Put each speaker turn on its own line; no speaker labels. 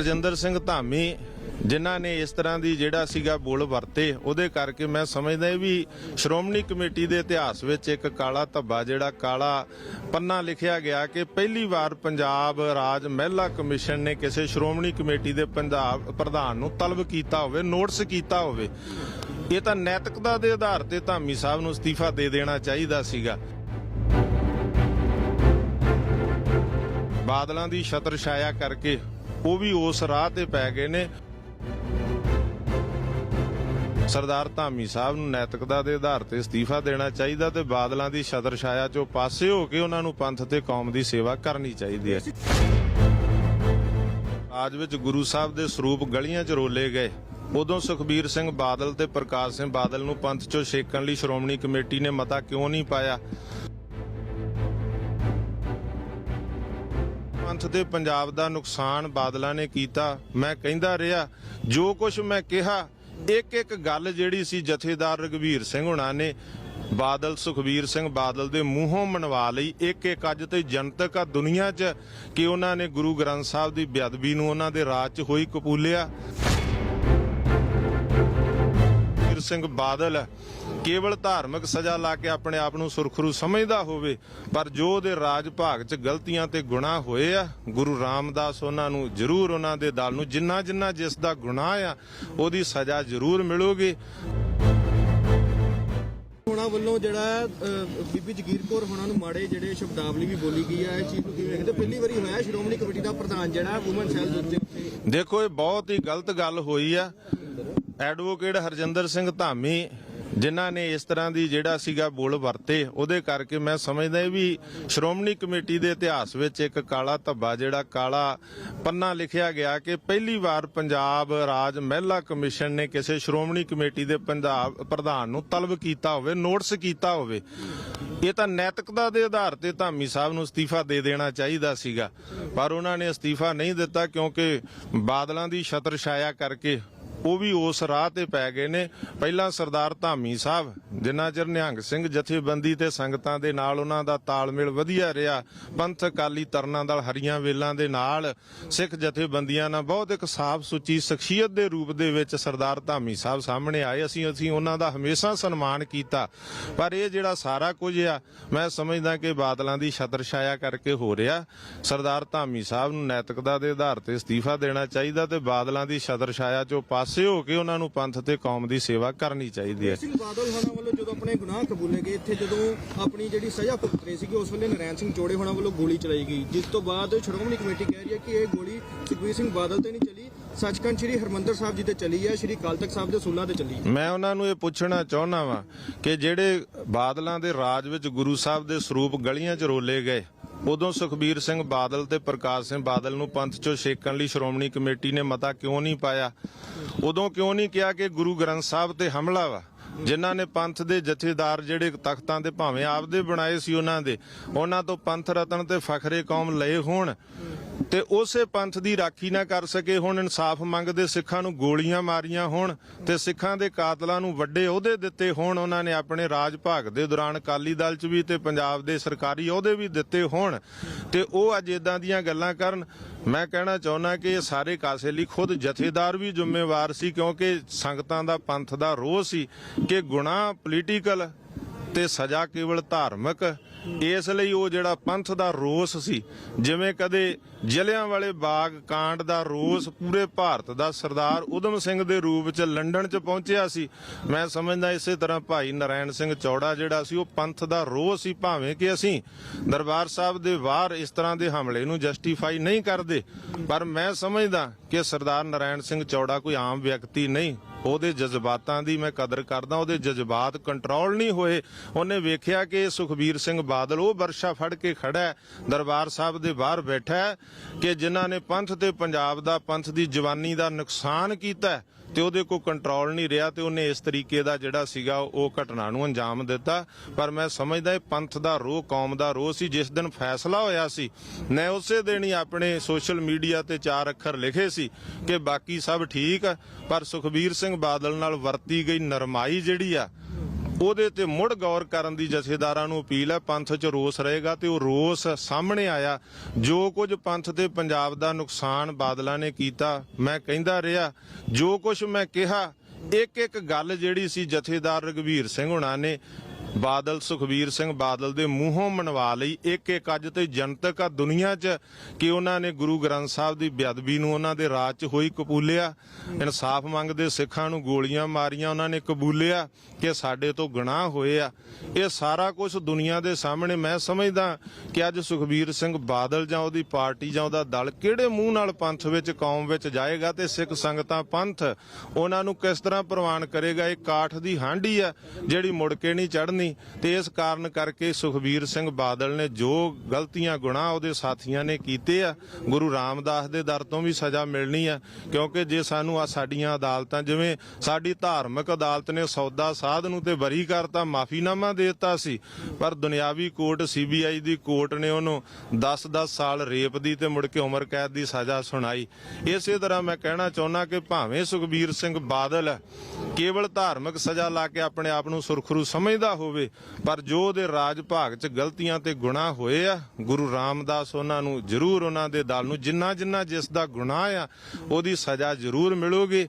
ਰਜਿੰਦਰ ਸਿੰਘ ਧਾਮੀ, ਜਿਨ੍ਹਾਂ ਨੇ ਇਸ ਤਰ੍ਹਾਂ ਦੀ ਜਿਹੜਾ ਸੀਗਾ ਬੋਲ ਵਰਤੇ, ਉਹਦੇ ਕਰਕੇ ਮੈਂ ਸਮਝਦਾ ਵੀ ਸ਼੍ਰੋਮਣੀ ਕਮੇਟੀ ਦੇ ਇਤਿਹਾਸ ਵਿੱਚ ਇੱਕ ਕਾਲਾ ਧੱਬਾ, ਜਿਹੜਾ ਕਾਲਾ ਪੰਨਾ ਲਿਖਿਆ ਗਿਆ ਕਿ ਪਹਿਲੀ ਵਾਰ ਪੰਜਾਬ ਰਾਜ ਮਹਿਲਾ ਕਮਿਸ਼ਨ ਨੇ ਕਿਸੇ ਸ਼੍ਰੋਮਣੀ ਕਮੇਟੀ ਦੇ ਪੰਜਾਬ ਪ੍ਰਧਾਨ ਨੂੰ ਤਲਬ ਕੀਤਾ ਹੋਵੇ, ਨੋਟਿਸ ਕੀਤਾ ਹੋਵੇ, ਇਹ ਤਾਂ ਨੈਤਿਕਤਾ ਦੇ ਆਧਾਰ ਤੇ ਧਾਮੀ ਸਾਹਿਬ ਨੂੰ ਅਸਤੀਫਾ ਦੇ ਦੇਣਾ ਚਾਹੀਦਾ ਸੀਗਾ। ਬਾਦਲਾਂ ਦੀ ਛਤਰ ਛਾਇਆ ਕਰਕੇ ਉਹ ਵੀ ਉਸ ਰਾਹ ਤੇ ਪੈ ਗਏ ਨੇ। ਸਰਦਾਰ ਧਾਮੀ ਸਾਹਿਬ ਨੂੰ ਨੈਤਿਕਤਾ ਦੇ ਆਧਾਰ ਤੇ ਅਸਤੀਫਾ ਦੇਣਾ ਚਾਹੀਦਾ ਤੇ ਬਾਦਲਾਂ ਦੀ ਛਤਰ ਛਾਇਆ ਚੋਂ ਪਾਸੇ ਹੋ ਕੇ ਉਹਨਾਂ ਨੂੰ ਪੰਥ ਤੇ ਕੌਮ ਦੀ ਸੇਵਾ ਕਰਨੀ ਚਾਹੀਦੀ ਹੈ। ਰਾਜ ਵਿੱਚ ਗੁਰੂ ਸਾਹਿਬ ਦੇ ਸਰੂਪ ਗਲੀਆਂ 'ਚ ਰੋਲੇ ਗਏ। ਉਦੋਂ ਸੁਖਬੀਰ ਸਿੰਘ ਬਾਦਲ ਤੇ ਪ੍ਰਕਾਸ਼ ਸਿੰਘ ਬਾਦਲ ਨੂੰ ਪੰਥ 'ਚੋਂ ਛੇਕਣ ਲਈ ਸ਼੍ਰੋਮਣੀ ਕਮੇਟੀ ਨੇ ਮਤਾ ਕਿਉਂ ਨਹੀਂ ਪਾਇਆ? ਪੰਥ ਤੇ ਪੰਜਾਬ ਦਾ ਨੁਕਸਾਨ ਬਾਦਲਾਂ ਨੇ ਕੀਤਾ। ਮੈਂ ਕਹਿੰਦਾ ਰਿਹਾ, ਜੋ ਕੁਝ ਮੈਂ ਕਿਹਾ ਇੱਕ ਇੱਕ ਗੱਲ ਜਿਹੜੀ ਸੀ ਜਥੇਦਾਰ ਰਗਵੀਰ ਸਿੰਘ ਹੁਣਾਂ ਨੇ, ਬਾਦਲ ਸੁਖਬੀਰ ਸਿੰਘ ਬਾਦਲ ਦੇ ਮੂੰਹੋਂ ਮਨਵਾ ਲਈ। ਇੱਕ ਇੱਕ ਅੱਜ ਤੇ ਜਨਤਕ ਆ ਦੁਨੀਆ 'ਚ ਕਿ ਉਹਨਾਂ ਨੇ ਗੁਰੂ ਗ੍ਰੰਥ ਸਾਹਿਬ ਦੀ ਬੇਅਦਬੀ ਨੂੰ ਉਹਨਾਂ ਦੇ ਰਾਜ 'ਚ ਹੋਈ ਕਪੂਲਿਆ। ਸੁਖਬੀਰ ਸਿੰਘ ਬਾਦਲ ਕੇਵਲ ਧਾਰਮਿਕ ਸਜ਼ਾ ਲਾ ਕੇ ਆਪਣੇ ਆਪ ਨੂੰ ਸੁਰਖਰੂ ਸਮਝਦਾ ਹੋਵੇ ਪਰ ਜੋ ਉਹਦੇ ਰਾਜ ਭਾਗ 'ਚ ਗਲਤੀਆਂ ਤੇ ਗੁਨਾਹ ਹੋਏ ਆ ਗੁਰੂ ਰਾਮਦਾਸ ਉਹਨਾਂ ਨੂੰ ਜ਼ਰੂਰ ਉਹਨਾਂ ਦੇ ਦਲ ਨੂੰ ਜਿੰਨਾ ਜਿੰਨਾ ਜਿਸ ਦਾ ਗੁਨਾਹ ਆ ਉਹਦੀ ਸਜ਼ਾ ਜ਼ਰੂਰ ਮਿਲੂਗੀ।
ਹੋਣਾ ਵੱਲੋਂ ਜਿਹੜਾ ਬੀਬੀ ਜਗੀਰ ਕੌਰ ਹੋਣਾ ਨੂੰ ਮਾੜੇ ਜਿਹੜੇ ਸ਼ਬਦਾਵਲੀ ਵੀ ਬੋਲੀ ਗਈ ਹੈ ਇਸ ਚੀਜ਼ ਨੂੰ ਕਿਵੇਂ ਵੇਖਦੇ ਪਹਿਲੀ ਵਾਰੀ ਹੋਇਆ ਸ਼੍ਰੋਮਣੀ ਕਮੇਟੀ ਦਾ ਪ੍ਰਧਾਨ ਜਿਹੜਾ ਵੂਮਨ ਸੈੱਲ ਦੇ ਉੱਤੇ। ਉੱਥੇ
ਦੇਖੋ ਇਹ ਬਹੁਤ ਹੀ ਗਲਤ ਗੱਲ ਹੋਈ ਆ। ਐਡਵੋਕੇਟ ਹਰਜਿੰਦਰ ਸਿੰਘ ਧਾਮੀ ਜਿਨ੍ਹਾਂ ਨੇ ਇਸ ਤਰ੍ਹਾਂ ਦੀ ਜਿਹੜਾ ਸੀਗਾ ਬੋਲ ਵਰਤੇ, ਉਹਦੇ ਕਰਕੇ ਮੈਂ ਸਮਝਦਾ ਵੀ ਸ਼੍ਰੋਮਣੀ ਕਮੇਟੀ ਦੇ ਇਤਿਹਾਸ ਵਿੱਚ ਇੱਕ ਕਾਲਾ ਧੱਬਾ, ਜਿਹੜਾ ਕਾਲਾ ਪੰਨਾ ਲਿਖਿਆ ਗਿਆ ਕਿ ਪਹਿਲੀ ਵਾਰ ਪੰਜਾਬ ਰਾਜ ਮਹਿਲਾ ਕਮਿਸ਼ਨ ਨੇ ਕਿਸੇ ਸ਼੍ਰੋਮਣੀ ਕਮੇਟੀ ਦੇ ਪੰਜਾਬ ਪ੍ਰਧਾਨ ਨੂੰ ਤਲਬ ਕੀਤਾ ਹੋਵੇ, ਨੋਟਿਸ ਕੀਤਾ ਹੋਵੇ। ਇਹ ਤਾਂ ਨੈਤਿਕਤਾ ਦੇ ਆਧਾਰ ਤੇ ਧਾਮੀ ਸਾਹਿਬ ਨੂੰ ਅਸਤੀਫਾ ਦੇ ਦੇਣਾ ਚਾਹੀਦਾ ਸੀਗਾ। ਪਰ ਉਹਨਾਂ ਨੇ ਅਸਤੀਫਾ ਨਹੀਂ ਦਿੱਤਾ ਕਿਉਂਕਿ ਬਾਦਲਾਂ ਦੀ ਛਤਰ ਛਾਇਆ ਕਰਕੇ ਉਹ ਵੀ ਉਸ ਰਾਹ ਤੇ ਪੈ ਗਏ ਨੇ। ਪਹਿਲਾਂ ਸਰਦਾਰ ਧਾਮੀ ਸਾਹਿਬ, ਜਿੰਨਾ ਚਿਰ ਨਿਹੰਗ ਸਿੰਘ ਜਥੇਬੰਦੀ ਤੇ ਸੰਗਤਾਂ ਦੇ ਨਾਲ ਉਹਨਾਂ ਦਾ ਤਾਲਮੇਲ ਵਧੀਆ ਰਿਹਾ, ਪੰਥ ਅਕਾਲੀ ਤਰਨਾ ਦਲ ਹਰੀਆਂ ਵੇਲਾਂ ਦੇ ਨਾਲ ਸਿੱਖ ਜਥੇਬੰਦੀਆਂ ਨਾਲ ਬਹੁਤ ਇੱਕ ਸਾਫ਼ ਸੁੱਚੀ ਸ਼ਖਸੀਅਤ ਦੇ ਰੂਪ ਦੇ ਵਿੱਚ ਸਰਦਾਰ ਧਾਮੀ ਸਾਹਿਬ ਸਾਹਮਣੇ ਆਏ। ਅਸੀਂ ਅਸੀਂ ਉਹਨਾਂ ਦਾ ਹਮੇਸ਼ਾ ਸਨਮਾਨ ਕੀਤਾ। ਪਰ ਇਹ ਜਿਹੜਾ ਸਾਰਾ ਕੁਝ ਆ, ਮੈਂ ਸਮਝਦਾ ਕਿ ਬਾਦਲਾਂ ਦੀ ਛਤਰ ਛਾਇਆ ਕਰਕੇ ਹੋ ਰਿਹਾ। ਸਰਦਾਰ ਧਾਮੀ ਸਾਹਿਬ ਨੂੰ ਨੈਤਿਕਤਾ ਦੇ ਆਧਾਰ ਤੇ ਅਸਤੀਫਾ ਦੇਣਾ ਚਾਹੀਦਾ ਤੇ ਬਾਦਲਾਂ ਦੀ ਛਤਰ ਛਾਇਆ ਚੋਂ ਪਾਸ ਹੋ ਕੇ ਉਹਨਾਂ ਨੂੰ ਪੰਥ ਤੇ ਕੌਮ ਦੀ ਸੇਵਾ ਕਰਨੀ ਚਾਹੀਦੀ ਹੈ।
ਸਿੰਘ ਬਾਦਲ ਹੋਣਾ ਵੱਲੋਂ ਜਦੋਂ ਆਪਣੇ ਗੁਨਾਹ ਕਬੂਲੇ ਗਏ ਇੱਥੇ ਜਦੋਂ ਆਪਣੀ ਜਿਹੜੀ ਸਜ਼ਾ ਭੁਗਤ ਰਹੇ ਸੀਗੇ ਉਸ ਵੇਲੇ ਨਰੈਣ ਸਿੰਘ ਚੋੜੇ ਹੋਣਾ ਵੱਲੋਂ ਗੋਲੀ ਚਲਾਈ ਗਈ ਜਿਸ ਤੋਂ ਬਾਅਦ ਸ਼੍ਰੋਮਣੀ ਕਮੇਟੀ ਕਹਿ ਰਹੀ ਹੈ ਕਿ ਇਹ ਗੋਲੀ ਸੁਖਬੀਰ ਸਿੰਘ ਬਾਦਲ ਤੇ ਨਹੀਂ ਚੱਲੀ ਸੱਚਖੰਡ ਸ੍ਰੀ ਹਰਮੰਦਰ ਸਾਹਿਬ ਜੀ ਤੇ ਚੱਲੀ ਹੈ ਸ੍ਰੀ ਤਖਤ ਸਾਹਿਬ ਦੇ ਸੁੱਲਾ ਤੇ ਚੱਲੀ ਹੈ।
ਮੈਂ ਉਹਨਾਂ ਨੂੰ ਇਹ ਪੁੱਛਣਾ ਚਾਹੁੰਦਾ ਵਾਂ ਕਿ ਜਿਹੜੇ ਬਾਦਲਾਂ ਦੇ ਰਾਜ ਵਿੱਚ ਗੁਰੂ ਸਾਹਿਬ ਦੇ ਸਰੂਪ ਗਲੀਆਂ 'ਚ ਰੋਲੇ ਗਏ ਉਦੋਂ ਸੁਖਬੀਰ ਸਿੰਘ ਬਾਦਲ ਤੇ ਪ੍ਰਕਾਸ਼ ਸਿੰਘ ਬਾਦਲ ਨੂੰ ਪੰਥ 'ਚੋਂ ਛੇਕਣ ਲਈ ਸ਼੍ਰੋਮਣੀ ਕਮੇਟੀ ਨੇ ਮਤਾ ਕਿਉਂ ਨਹੀਂ ਪਾਇਆ? ਉਦੋਂ ਕਿਉਂ ਨਹੀਂ ਕਿਹਾ ਕਿ ਗੁਰੂ ਗ੍ਰੰਥ ਸਾਹਿਬ ਤੇ ਹਮਲਾ ਵਾ? ਜਿਨ੍ਹਾਂ ਨੇ ਪੰਥ ਦੇ ਜਥੇਦਾਰ ਜਿਹੜੇ ਤਖਤਾਂ ਦੇ ਭਾਵੇਂ ਆਪਦੇ ਬਣਾਏ ਸੀ ਉਹਨਾਂ ਦੇ, ਉਹਨਾਂ ਤੋਂ ਪੰਥ ਰਤਨ ਤੇ ਫਖਰੇ ਕੌਮ ਲਏ ਹੋਣ। ਤੇ ਉਸੇ ਪੰਥ ਦੀ ਰਾਖੀ ਨਾ ਕਰ ਸਕੇ, ਹੁਣ ਇਨਸਾਫ ਮੰਗਦੇ ਸਿੱਖਾਂ ਨੂੰ ਗੋਲੀਆਂ ਮਾਰੀਆਂ ਹੋਣ ਤੇ ਸਿੱਖਾਂ ਦੇ ਕਾਤਲਾਂ ਨੂੰ ਵੱਡੇ ਅਹੁਦੇ ਦਿੱਤੇ ਹੋਣ, ਉਹਨਾਂ ਨੇ ਆਪਣੇ ਰਾਜ ਭਾਗ ਦੇ ਦੌਰਾਨ ਅਕਾਲੀ ਦਲ 'ਚ ਵੀ ਤੇ ਪੰਜਾਬ ਦੇ ਸਰਕਾਰੀ ਅਹੁਦੇ ਵੀ ਦਿੱਤੇ ਹੋਣ। ਤੇ ਉਹ ਅੱਜ ਇਦਾਂ ਦੀਆਂ ਗੱਲਾਂ ਕਰਨ। ਮੈਂ ਕਹਿਣਾ ਚਾਹੁੰਦਾ ਕਿ ਇਹ ਸਾਰੇ ਕਾਸੇ ਲਈ ਖੁਦ ਜਥੇਦਾਰ ਵੀ ਜ਼ਿੰਮੇਵਾਰ ਸੀ, ਕਿਉਂਕਿ ਸੰਗਤਾਂ ਦਾ ਪੰਥ ਦਾ ਰੋਹ ਸੀ ਕਿ ਗੁਨਾਹ ਪੋਲੀਟੀਕਲ ਤੇ ਸਜ਼ਾ ਕੇਵਲ ਧਾਰਮਿਕ। ਇਸ ਲਈ ਉਹ ਜਿਹੜਾ ਪੰਥ ਦਾ ਰੋਸ ਸੀ, ਜਿਵੇਂ ਕਦੇ ਜ਼ਿਲ੍ਹਿਆਂ ਵਾਲੇ ਬਾਗ ਕਾਂਡ ਦਾ ਰੋਸ ਪੂਰੇ ਭਾਰਤ ਦਾ ਸਰਦਾਰ ਉਦਮ ਸਿੰਘ ਦੇ ਰੂਪ 'ਚ ਲੰਡਨ 'ਚ ਪਹੁੰਚਿਆ ਸੀ। ਮੈਂ ਸਮਝਦਾ ਇਸੇ ਤਰ੍ਹਾਂ ਭਾਈ ਨਰਾਇਣ ਸਿੰਘ ਚੌੜਾ ਜਿਹੜਾ ਸੀ, ਉਹ ਪੰਥ ਦਾ ਰੋਸ ਸੀ ਭਾਵੇਂ ਕਿ ਅਸੀਂ ਦਰਬਾਰ ਸਾਹਿਬ ਦੇ ਬਾਹਰ ਇਸ ਤਰ੍ਹਾਂ ਦੇ ਹਮਲੇ ਨੂੰ ਜਸਟੀਫਾਈ ਨਹੀਂ ਕਰਦੇ, ਪਰ ਮੈਂ ਸਮਝਦਾ ਕਿ ਸਰਦਾਰ ਨਰਾਇਣ ਸਿੰਘ ਚੌੜਾ ਕੋਈ ਆਮ ਵਿਅਕਤੀ ਨਹੀਂ। ਉਹਦੇ ਜਜ਼ਬਾਤਾਂ ਦੀ ਮੈਂ ਕਦਰ ਕਰਦਾ, ਉਹਦੇ ਜਜ਼ਬਾਤ ਕੰਟਰੋਲ ਨਹੀਂ ਹੋਏ। ਉਹਨੇ ਵੇਖਿਆ ਕਿ ਸੁਖਬੀਰ ਸਿੰਘ ਬਾਦਲ, ਉਹ ਵਰਸ਼ਾ ਫੜ ਕੇ ਖੜਾ ਹੈ, ਦਰਬਾਰ ਸਾਹਿਬ ਦੇ ਬਾਹਰ ਬੈਠਾ ਹੈ, ਕਿ ਜਿਨ੍ਹਾਂ ਨੇ ਪੰਥ ਤੇ ਪੰਜਾਬ ਦਾ, ਪੰਥ ਦੀ ਜਵਾਨੀ ਦਾ ਨੁਕਸਾਨ ਕੀਤਾ ਤੇ ਉਹਦੇ ਕੋਲ ਕੰਟਰੋਲ ਨਹੀਂ ਰਿਹਾ, ਤੇ ਉਹਨੇ ਇਸ ਤਰੀਕੇ ਦਾ ਜਿਹੜਾ ਸੀਗਾ, ਉਹ ਘਟਨਾ ਨੂੰ ਅੰਜਾਮ ਦਿੱਤਾ। ਪਰ ਮੈਂ ਸਮਝਦਾ ਇਹ ਪੰਥ ਦਾ ਰੋਹ, ਕੌਮ ਦਾ ਰੋਹ ਸੀ, ਜਿਸ ਦਿਨ ਫੈਸਲਾ ਹੋਇਆ ਸੀ, ਮੈਂ ਉਸੇ ਦਿਨ ਹੀ ਆਪਣੇ ਸੋਸ਼ਲ ਮੀਡੀਆ ਤੇ ਚਾਰ ਅੱਖਰ ਲਿਖੇ ਸੀ ਕਿ ਬਾਕੀ ਸਭ ਠੀਕ ਪਰ ਸੁਖਬੀਰ ਸਿੰਘ ਬਾਦਲ ਨਾਲ ਵਰਤੀ ਗਈ ਨਰਮਾਈ ਜਿਹੜੀ ਆ, ਉਹਦੇ ਤੇ ਮੁੜ ਗੌਰ ਕਰਨ ਦੀ ਜਥੇਦਾਰਾਂ ਨੂੰ ਅਪੀਲ ਹੈ, ਪੰਥ 'ਚ ਰੋਸ ਰਹੇਗਾ ਤੇ ਉਹ ਰੋਸ ਸਾਹਮਣੇ ਆਇਆ। ਜੋ ਕੁਝ ਪੰਥ ਤੇ ਪੰਜਾਬ ਦਾ ਨੁਕਸਾਨ ਬਾਦਲਾਂ ਨੇ ਕੀਤਾ, ਮੈਂ ਕਹਿੰਦਾ ਰਿਹਾ, ਜੋ ਕੁਝ ਮੈਂ ਕਿਹਾ ਇੱਕ ਇੱਕ ਗੱਲ ਜਿਹੜੀ ਸੀ ਜਥੇਦਾਰ ਰਗਵੀਰ ਸਿੰਘ ਹੁਣਾ ਨੇ ਬਾਦਲ ਸੁਖਬੀਰ ਸਿੰਘ ਬਾਦਲ ਦੇ ਮੂੰਹੋਂ ਮਨਵਾ ਲਈ ਇੱਕ ਇੱਕ ਅੱਜ ਤੇ ਜਨਤਕ ਆ ਦੁਨੀਆ 'ਚ ਕਿ ਉਹਨਾਂ ਨੇ ਗੁਰੂ ਗ੍ਰੰਥ ਸਾਹਿਬ ਦੀ ਬੇਅਦਬੀ ਨੂੰ ਉਹਨਾਂ ਦੇ ਰਾਜ 'ਚ ਹੋਈ ਕਬੂਲਿਆ, ਇਨਸਾਫ ਮੰਗਦੇ ਸਿੱਖਾਂ ਨੂੰ ਗੋਲੀਆਂ ਮਾਰੀਆਂ, ਉਹਨਾਂ ਨੇ ਕਬੂਲਿਆ ਕਿ ਸਾਡੇ ਤੋਂ ਗੁਨਾਹ ਹੋਏ ਆ। ਇਹ ਸਾਰਾ ਕੁਝ ਦੁਨੀਆ ਦੇ ਸਾਹਮਣੇ ਮੈਂ ਸਮਝਦਾ ਕਿ ਅੱਜ ਸੁਖਬੀਰ ਸਿੰਘ ਬਾਦਲ ਜਾਂ ਉਹਦੀ ਪਾਰਟੀ ਜਾਂ ਉਹਦਾ ਦਲ ਕਿਹੜੇ ਮੂੰਹ ਨਾਲ ਪੰਥ ਵਿੱਚ, ਕੌਮ ਵਿੱਚ ਜਾਏਗਾ ਤੇ ਸਿੱਖ ਸੰਗਤਾਂ ਪੰਥ ਉਹਨਾਂ ਨੂੰ ਕਿਸ ਤਰ੍ਹਾਂ ਪ੍ਰਵਾਨ ਕਰੇਗਾ, ਇਹ ਕਾਠ ਦੀ ਹਾਂਡੀ ਆ ਜਿਹੜੀ ਮੁੜ ਕੇ ਨਹੀਂ ਚੜ੍ਹਨੀ। ਤੇ ਇਸ ਕਾਰਨ ਕਰਕੇ ਸੁਖਬੀਰ ਸਿੰਘ ਬਾਦਲ ਨੇ ਜੋ ਗਲਤੀਆਂ ਗੁਨਾਹ ਉਹਦੇ ਸਾਥੀਆਂ ਨੇ ਕੀਤੇ ਆ, ਗੁਰੂ ਰਾਮਦਾਸ ਦੇ ਦਰ ਤੋਂ ਵੀ ਸਜ਼ਾ ਮਿਲਣੀ ਆ, ਕਿਉਂਕਿ ਜੇ ਸਾਨੂੰ ਆ ਸਾਡੀਆਂ ਅਦਾਲਤਾਂ, ਜਿਵੇਂ ਸਾਡੀ ਧਾਰਮਿਕ ਅਦਾਲਤ ਨੇ ਸੌਦਾ ਸਾਧ ਨੂੰ ਤੇ ਬਰੀ ਕਰਤਾ, ਮਾਫੀਨਾਮਾ ਦੇ ਦਿੱਤਾ ਸੀ, ਪਰ ਦੁਨਿਆਵੀ ਕੋਰਟ ਸੀਬੀਆਈ ਦੀ ਕੋਰਟ ਨੇ ਉਹਨੂੰ 10-10 ਸਾਲ ਰੇਪ ਦੀ ਤੇ ਮੁੜ ਕੇ ਉਮਰ ਕੈਦ ਦੀ ਸਜ਼ਾ ਸੁਣਾਈ। ਇਸੇ ਤਰ੍ਹਾਂ ਮੈਂ ਕਹਿਣਾ ਚਾਹੁੰਦਾ ਕਿ ਭਾਵੇਂ ਸੁਖਬੀਰ ਸਿੰਘ ਬਾਦਲ ਕੇਵਲ ਧਾਰਮਿਕ ਸਜ਼ਾ ਲਾ ਕੇ ਆਪਣੇ ਆਪ ਨੂੰ ਸੁਰਖਰੂ ਸਮਝਦਾ ਹੋਵੇ ਹੋਵੇ। ਪਰ ਜੋ ਉਹਦੇ ਰਾਜ ਭਾਗ 'ਚ ਗਲਤੀਆਂ ਤੇ ਗੁਨਾਹ ਹੋਏ ਆ, ਗੁਰੂ ਰਾਮਦਾਸ ਉਹਨਾਂ ਨੂੰ ਜ਼ਰੂਰ ਉਹਨਾਂ ਦੇ ਦਲ ਨੂੰ ਜਿੰਨਾ ਜਿੰਨਾ ਜਿਸ ਦਾ ਗੁਨਾਹ ਆ, ਉਹਦੀ ਸਜ਼ਾ ਜ਼ਰੂਰ ਮਿਲੂਗੀ।